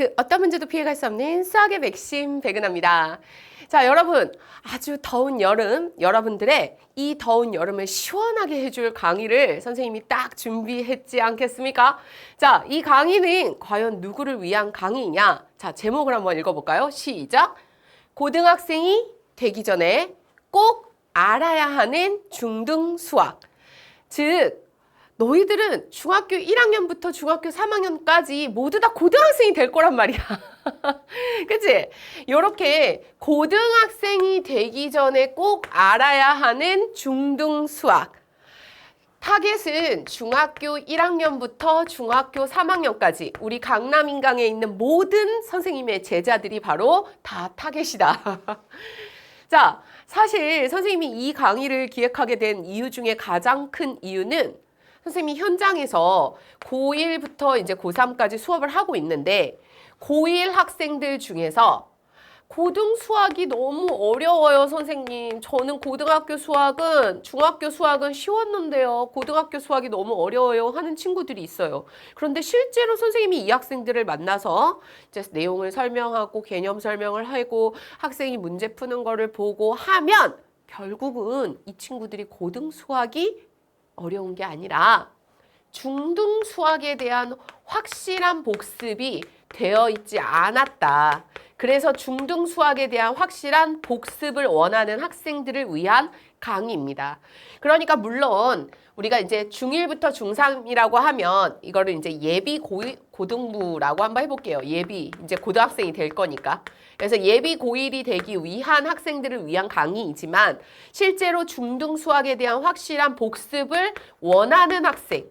그 어떤 문제도 피해갈 수 없는 수학의 맥심 백은하입니다. 자, 여러분 아주 더운 여름, 여러분들의 이 더운 여름을 시원하게 해줄 강의를 선생님이 딱 준비했지 않겠습니까? 자, 이 강의는 과연 누구를 위한 강의냐? 자, 제목을 한번 읽어볼까요? 시작. 고등학생이 되기 전에 꼭 알아야 하는 중등 수학. 즉, 너희들은 중학교 1학년부터 중학교 3학년까지 모두 다 고등학생이 될 거란 말이야. 그치? 요렇게 고등학생이 되기 전에 꼭 알아야 하는 중등 수학. 타겟은 중학교 1학년부터 중학교 3학년까지 우리 강남 인강에 있는 모든 선생님의 제자들이 바로 다 타겟이다. 자, 사실 선생님이 이 강의를 기획하게 된 이유 중에 가장 큰 이유는 선생님이 현장에서 고1부터 이제 고3까지 수업을 하고 있는데 고1 학생들 중에서 고등 수학이 너무 어려워요, 선생님. 저는 고등학교 수학은, 중학교 수학은 쉬웠는데요. 고등학교 수학이 너무 어려워요. 하는 친구들이 있어요. 그런데 실제로 선생님이 이 학생들을 만나서 이제 내용을 설명하고 개념 설명을 하고 학생이 문제 푸는 거를 보고 하면 결국은 이 친구들이 고등 수학이 어려운 게 아니라 중등 수학에 대한 확실한 복습이 되어 있지 않았다. 그래서 중등 수학에 대한 확실한 복습을 원하는 학생들을 위한 강의입니다. 그러니까 물론 우리가 이제 중1부터 중3이라고 하면 이거를 이제 예비 고, 고등부라고 한번 해볼게요. 예비 이제 고등학생이 될 거니까. 그래서 예비 고1이 되기 위한 학생들을 위한 강의이지만 실제로 중등 수학에 대한 확실한 복습을 원하는 학생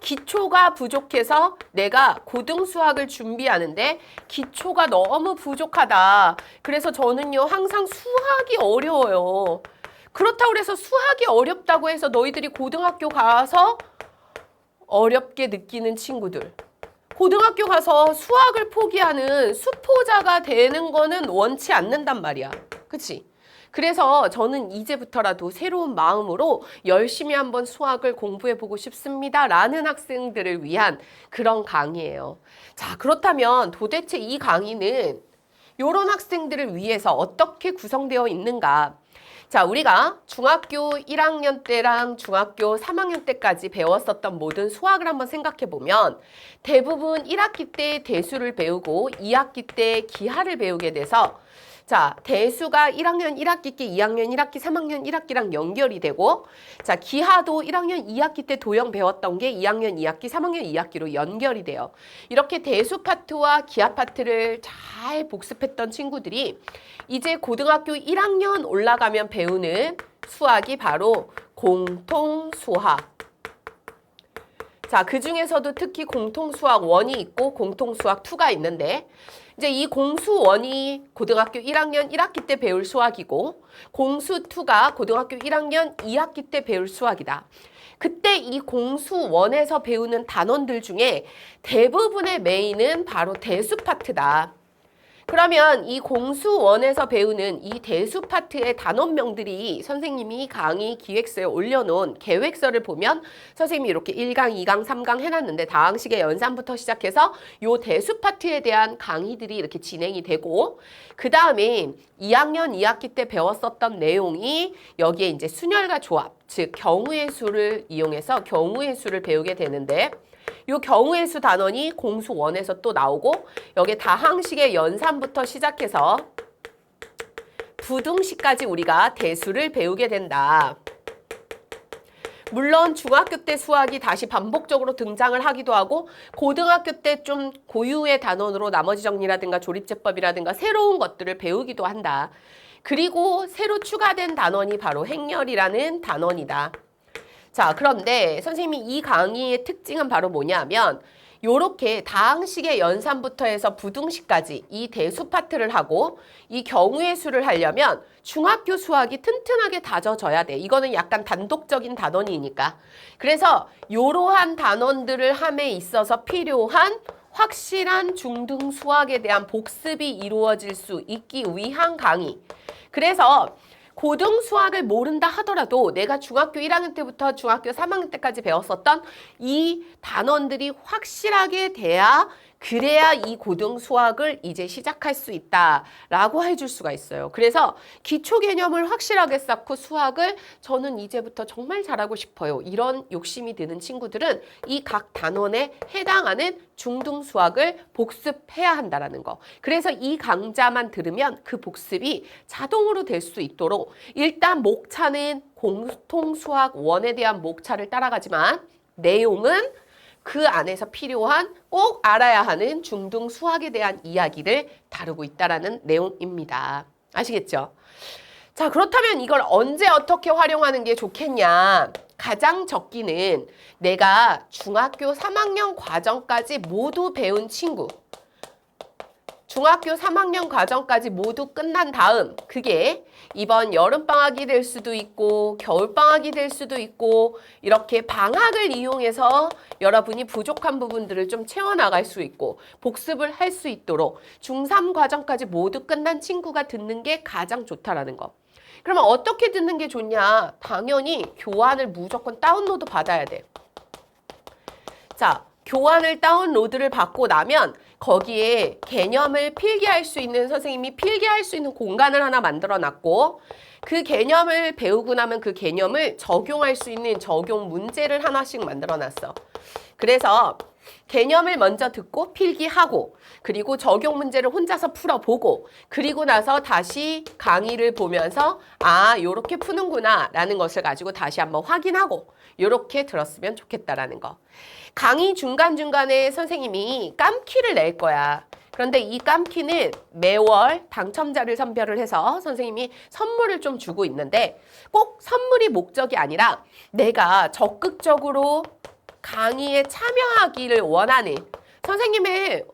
기초가 부족해서 내가 고등 수학을 준비하는데 기초가 너무 부족하다. 그래서 저는요, 항상 수학이 어려워요. 그렇다고 해서 수학이 어렵다고 해서 너희들이 고등학교 가서 어렵게 느끼는 친구들. 고등학교 가서 수학을 포기하는 수포자가 되는 거는 원치 않는단 말이야. 그치? 그래서 저는 이제부터라도 새로운 마음으로 열심히 한번 수학을 공부해 보고 싶습니다. 라는 학생들을 위한 그런 강의예요. 자, 그렇다면 도대체 이 강의는 이런 학생들을 위해서 어떻게 구성되어 있는가? 자, 우리가 중학교 1학년 때랑 중학교 3학년 때까지 배웠었던 모든 수학을 한번 생각해 보면 대부분 1학기 때 대수를 배우고 2학기 때 기하를 배우게 돼서 자, 대수가 1학년 1학기 께 2학년 1학기 3학년 1학기랑 연결이 되고 자, 기하도 1학년 2학기 때 도형 배웠던 게 2학년 2학기 3학년 2학기로 연결이 돼요. 이렇게 대수 파트와 기하 파트를 잘 복습했던 친구들이 이제 고등학교 1학년 올라가면 배우는 수학이 바로 공통 수학. 자, 그 중에서도 특히 공통 수학 1이 있고 공통 수학 2가 있는데 이제 이 공수 1이 고등학교 1학년 1학기 때 배울 수학이고 공수 2가 고등학교 1학년 2학기 때 배울 수학이다. 그때 이 공수 1에서 배우는 단원들 중에 대부분의 메인은 바로 대수 파트다. 그러면 이 공수원에서 배우는 이 대수 파트의 단원명들이 선생님이 강의 기획서에 올려놓은 계획서를 보면 선생님이 이렇게 1강, 2강, 3강 해놨는데 다항식의 연산부터 시작해서 요 대수 파트에 대한 강의들이 이렇게 진행이 되고 그 다음에 2학년 2학기 때 배웠었던 내용이 여기에 이제 순열과 조합, 즉 경우의 수를 이용해서 경우의 수를 배우게 되는데 요 경우의 수 단원이 공수 원에서또 나오고 여기 다항식의 연산부터 시작해서 부등식까지 우리가 대수를 배우게 된다. 물론 중학교 때 수학이 다시 반복적으로 등장을 하기도 하고 고등학교 때 좀 고유의 단원으로 나머지 정리라든가 조립제법이라든가 새로운 것들을 배우기도 한다. 그리고 새로 추가된 단원이 바로 행렬이라는 단원이다. 자, 그런데 선생님이 이 강의의 특징은 바로 뭐냐면 요렇게 다항식의 연산부터 해서 부등식까지 이 대수 파트를 하고 이 경우의 수를 하려면 중학교 수학이 튼튼하게 다져져야 돼. 이거는 약간 단독적인 단원이니까. 그래서 요러한 단원들을 함에 있어서 필요한 확실한 중등 수학에 대한 복습이 이루어질 수 있기 위한 강의. 그래서 고등 수학을 모른다 하더라도 내가 중학교 1학년 때부터 중학교 3학년 때까지 배웠었던 이 단원들이 확실하게 돼야 그래야 이 고등 수학을 이제 시작할 수 있다라고 해줄 수가 있어요. 그래서 기초 개념을 확실하게 쌓고 수학을 저는 이제부터 정말 잘하고 싶어요. 이런 욕심이 드는 친구들은 이 각 단원에 해당하는 중등 수학을 복습해야 한다라는 거. 그래서 이 강좌만 들으면 그 복습이 자동으로 될 수 있도록 일단 목차는 공통 수학 원에 대한 목차를 따라가지만 내용은 그 안에서 필요한 꼭 알아야 하는 중등 수학에 대한 이야기를 다루고 있다라는 내용입니다. 아시겠죠? 자, 그렇다면 이걸 언제 어떻게 활용하는 게 좋겠냐? 가장 적기는 내가 중학교 3학년 과정까지 모두 배운 친구. 중학교 3학년 과정까지 모두 끝난 다음 그게 이번 여름방학이 될 수도 있고 겨울방학이 될 수도 있고 이렇게 방학을 이용해서 여러분이 부족한 부분들을 좀 채워나갈 수 있고 복습을 할 수 있도록 중3 과정까지 모두 끝난 친구가 듣는 게 가장 좋다라는 거. 그러면 어떻게 듣는 게 좋냐? 당연히 교환을 무조건 다운로드 받아야 돼. 자, 교환을 다운로드를 받고 나면 거기에 개념을 필기할 수 있는 선생님이 필기할 수 있는 공간을 하나 만들어 놨고 그 개념을 배우고 나면 그 개념을 적용할 수 있는 적용 문제를 하나씩 만들어 놨어. 그래서 개념을 먼저 듣고 필기하고 그리고 적용 문제를 혼자서 풀어보고 그리고 나서 다시 강의를 보면서 아 요렇게 푸는구나 라는 것을 가지고 다시 한번 확인하고 요렇게 들었으면 좋겠다라는 거. 강의 중간중간에 선생님이 깜키를 낼 거야. 그런데 이 깜키는 매월 당첨자를 선별을 해서 선생님이 선물을 좀 주고 있는데 꼭 선물이 목적이 아니라 내가 적극적으로 강의에 참여하기를 원하는 선생님의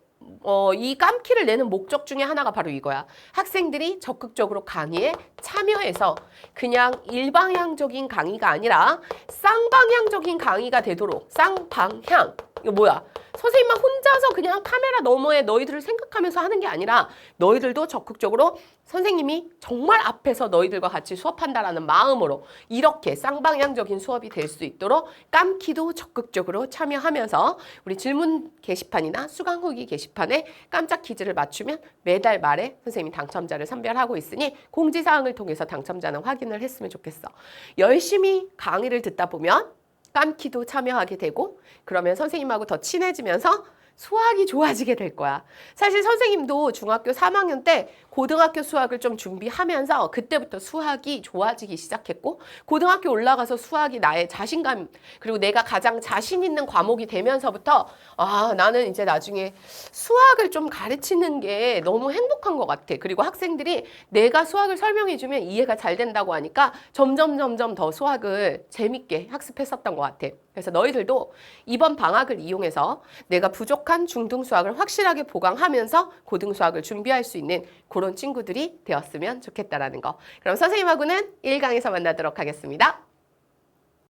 어, 이 깜키를 내는 목적 중에 하나가 바로 이거야. 학생들이 적극적으로 강의에 참여해서 그냥 일방향적인 강의가 아니라 쌍방향적인 강의가 되도록 쌍방향. 이거 뭐야? 선생님만 혼자서 그냥 카메라 너머에 너희들을 생각하면서 하는 게 아니라 너희들도 적극적으로 선생님이 정말 앞에서 너희들과 같이 수업한다라는 마음으로 이렇게 쌍방향적인 수업이 될 수 있도록 깜키도 적극적으로 참여하면서 우리 질문 게시판이나 수강 후기 게시판에 깜짝 퀴즈를 맞추면 매달 말에 선생님이 당첨자를 선별하고 있으니 공지사항을 통해서 당첨자는 확인을 했으면 좋겠어. 열심히 강의를 듣다 보면 깜키도 참여하게 되고 그러면 선생님하고 더 친해지면서 수학이 좋아지게 될 거야. 사실 선생님도 중학교 3학년 때 고등학교 수학을 좀 준비하면서 그때부터 수학이 좋아지기 시작했고 고등학교 올라가서 수학이 나의 자신감 그리고 내가 가장 자신 있는 과목이 되면서부터 아 나는 이제 나중에 수학을 좀 가르치는 게 너무 행복한 것 같아. 그리고 학생들이 내가 수학을 설명해주면 이해가 잘 된다고 하니까 점점 점점 더 수학을 재밌게 학습했었던 것 같아. 그래서 너희들도 이번 방학을 이용해서 내가 부족한 중등 수학을 확실하게 보강하면서 고등 수학을 준비할 수 있는 그런 친구들이 되었으면 좋겠다라는 거. 그럼 선생님하고는 1강에서 만나도록 하겠습니다.